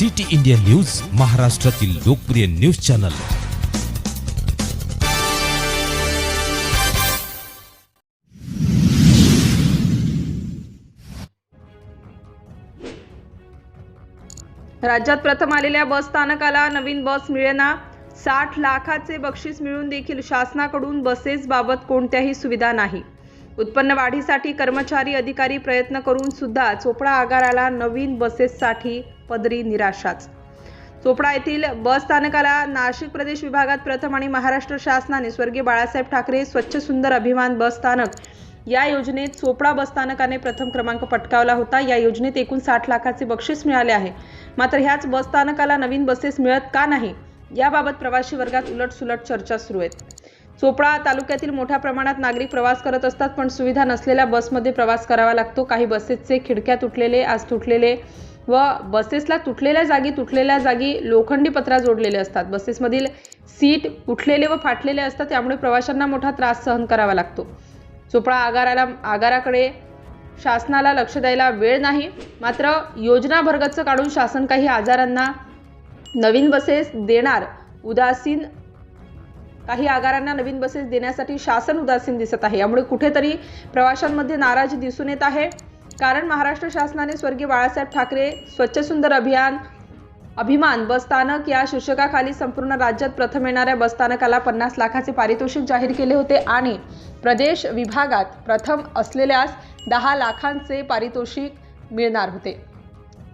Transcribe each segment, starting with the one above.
City India news महाराष्ट्रातील लोकप्रिय news channel. राज्यात प्रथम आलेल्या बस स्थानकाला नवीन बस मिळेना. साठ लाखाचे बक्षीस मिळून देखील शासनाकडून बसेस बाबत कोणत्याही सुविधा नाही. उत्पन्न वाढीसाठी कर्मचारी अधिकारी प्रयत्न करून सुद्धा चोपडा आगाराला नवीन बसेससाठी पदरी निराशाच. चोपडा येथील बस स्थानकाला नाशिक प्रदेश विभागात प्रथम आणि महाराष्ट्र शासनाने स्वर्गीय बाळासाहेब ठाकरे स्वच्छ सुंदर अभिमान बस स्थानक या योजनेत चोपडा बसस्थानकाने प्रथम क्रमांक पटकावला होता. या योजनेत एकूण साठ लाखाचे बक्षीस मिळाले आहे. मात्र ह्याच बसस्थानकाला नवीन बसेस मिळत का नाही? याबाबत प्रवासी वर्गात उलटसुलट चर्चा सुरू आहेत. चोपडा तालुक्यातील मोठ्या प्रमाणात नागरिक प्रवास करत असतात पण सुविधा नसलेल्या बसमध्ये प्रवास करावा लागतो. काही बसेसचे खिडक्या तुटलेले आज तुटलेले व बसेसला तुटलेल्या जागी तुटलेल्या जागी लोखंडी पत्रा जोडलेले असतात. बसेसमधील सीट उठलेले व फाटलेले असतात त्यामुळे प्रवाशांना मोठा त्रास सहन करावा लागतो. चोपडा आगाराला आगाराकडे शासनाला लक्ष द्यायला वेळ नाही. मात्र योजना भरगच्च काढून शासन काही आजारांना नवीन बसेस देणार. उदासीन काही आगारांना नवीन बसेस देण्यासाठी शासन उदासीन दिसत आहे. यामुळे कुठेतरी प्रवाशांमध्ये नाराजी दिसून येत आहे. कारण महाराष्ट्र शासनाने स्वर्गीय बाळासाहेब ठाकरे स्वच्छ सुंदर अभियान अभिमान बसस्थानक या शीर्षकाखाली संपूर्ण राज्यात प्रथम येणाऱ्या बसस्थानकाला पन्नास लाखाचे पारितोषिक जाहीर केले होते आणि प्रदेश विभागात प्रथम असलेल्यास दहा लाखांचे पारितोषिक मिळणार होते.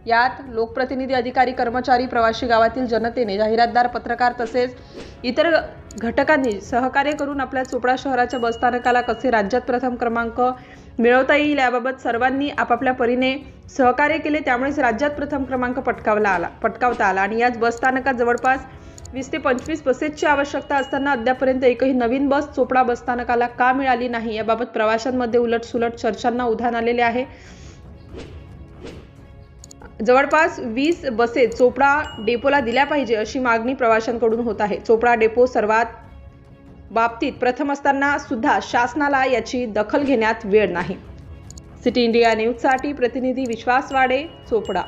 यात लोकप्रतिनिधी अधिकारी कर्मचारी प्रवासी गावातील जनतेने जाहिरातदार पत्रकार तसेच इतर घटकांनी सहकार्य करून आपल्या चोपडा शहराच्या बसस्थानकाला कसे राज्यात प्रथम क्रमांक मिळवता येईल याबाबत सर्वांनी आपापल्या परीने सहकार्य केले. त्यामुळेच राज्यात प्रथम क्रमांक पटकावला आला पटकावता आला. आणि याच बसस्थानकात जवळपास वीस ते पंचवीस बसेसची आवश्यकता असताना अद्यापर्यंत एकही नवीन बस चोपडा बसस्थानकाला का मिळाली नाही? याबाबत प्रवाशांमध्ये उलटसुलट चर्चांना उधाण आलेले आहे. जवळपास वीस बसेस चोपडा डेपोला दिल्या पाहिजे अशी मागणी प्रवाशांकडून होत आहे. चोपडा डेपो सर्वात बाबतीत प्रथम असताना सुद्धा शासनाला याची दखल घेण्यात वेळ नाही. सिटी इंडिया न्यूजसाठी प्रतिनिधी विश्वास वाडे चोपडा.